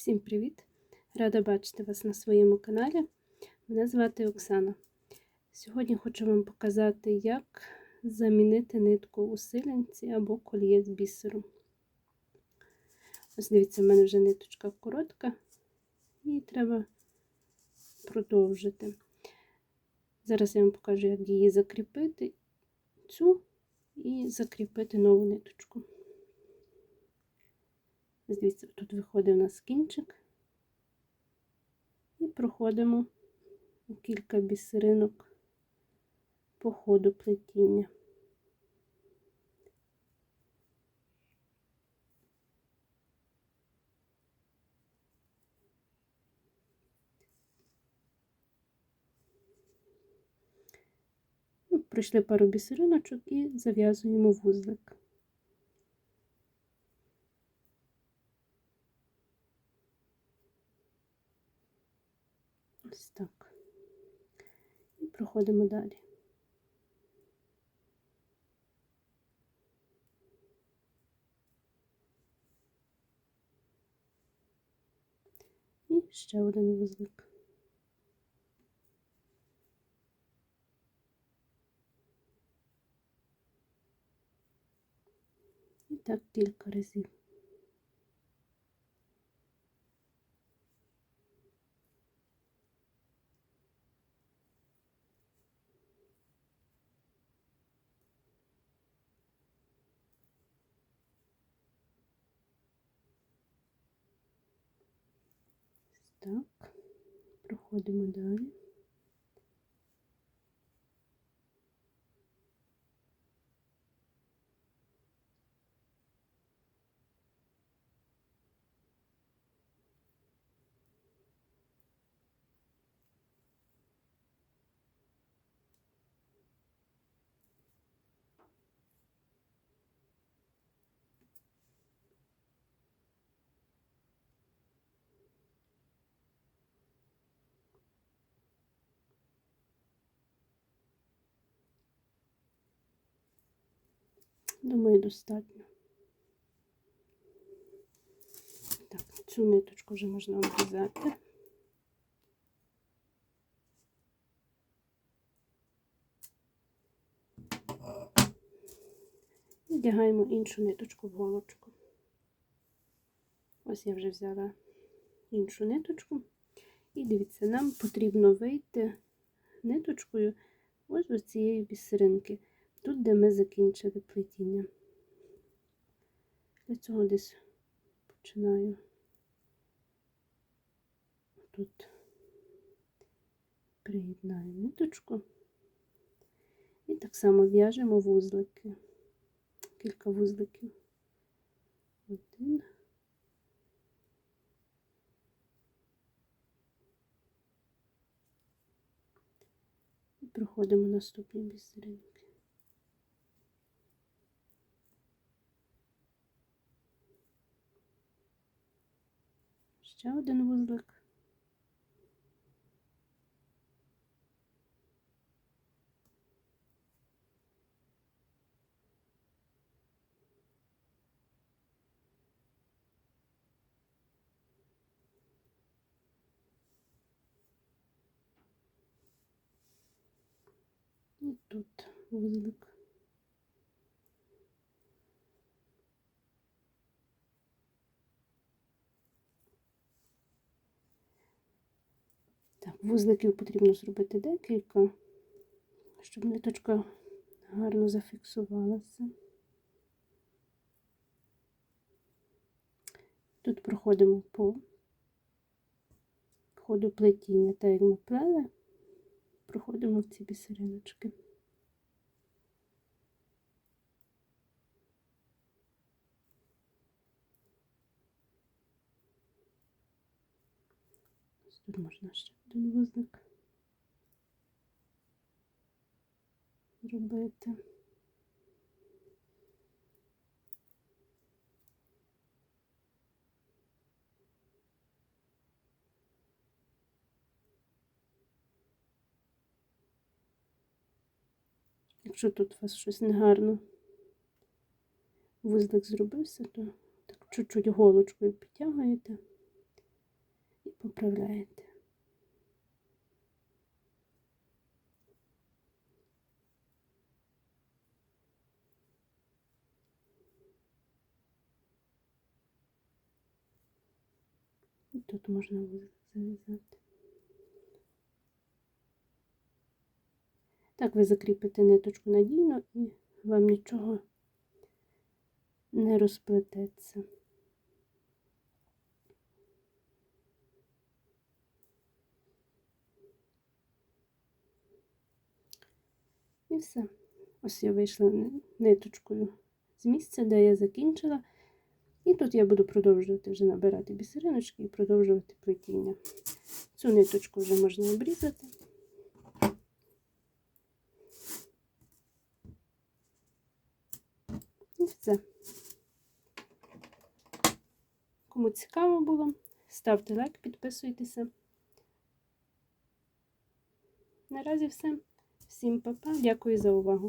Всім привіт! Рада бачити вас на своєму каналі. Мене звати Оксана. Сьогодні хочу вам показати, як замінити нитку у силянці або кольє з бісеру. Ось дивіться, в мене вже ниточка коротка, і треба продовжити. Зараз я вам покажу, як її закріпити, цю і закріпити нову ниточку. Дивіться, тут виходить у нас кінчик. І проходимо кілька бісеринок по ходу плетіння. Ну, пройшли пару бісериночок і зав'язуємо вузлик. Ось так. І проходимо далі. І ще один вузлик. І так кілька разів. Так, проходимо далі. Думаю, достатньо. Так, цю ниточку вже можна обрізати. Вдягаємо іншу ниточку в голочку. Ось я вже взяла іншу ниточку. І дивіться, нам потрібно вийти ниточкою ось з цієї бісеринки. Тут, де ми закінчили плетіння. Для цього десь починаю тут приєднаю ниточку і так само в'яжемо вузлики, кілька вузликів. Один. І проходимо наступні бісеринки. Ще один вузлик. І тут вузлик. Так, вузликів потрібно зробити декілька, щоб ниточка гарно зафіксувалася. Тут проходимо по ходу плетіння, так як ми плели, проходимо в ці бісериночки. Тут можна ще один вузлик зробити. Якщо тут у вас щось негарно вузлик зробився, то так чуть-чуть голочкою підтягуєте поправляєте. Тут можна зав'язати. Так ви закріпите ниточку надійно і вам нічого не розплететься. І. Ось я вийшла ниточкою з місця, де я закінчила. І тут я буду продовжувати вже набирати бісериночки і продовжувати плетіння. Цю ниточку вже можна обрізати. І все. Кому цікаво було, ставте лайк, підписуйтеся. Наразі все. Всім па-па. Дякую за увагу.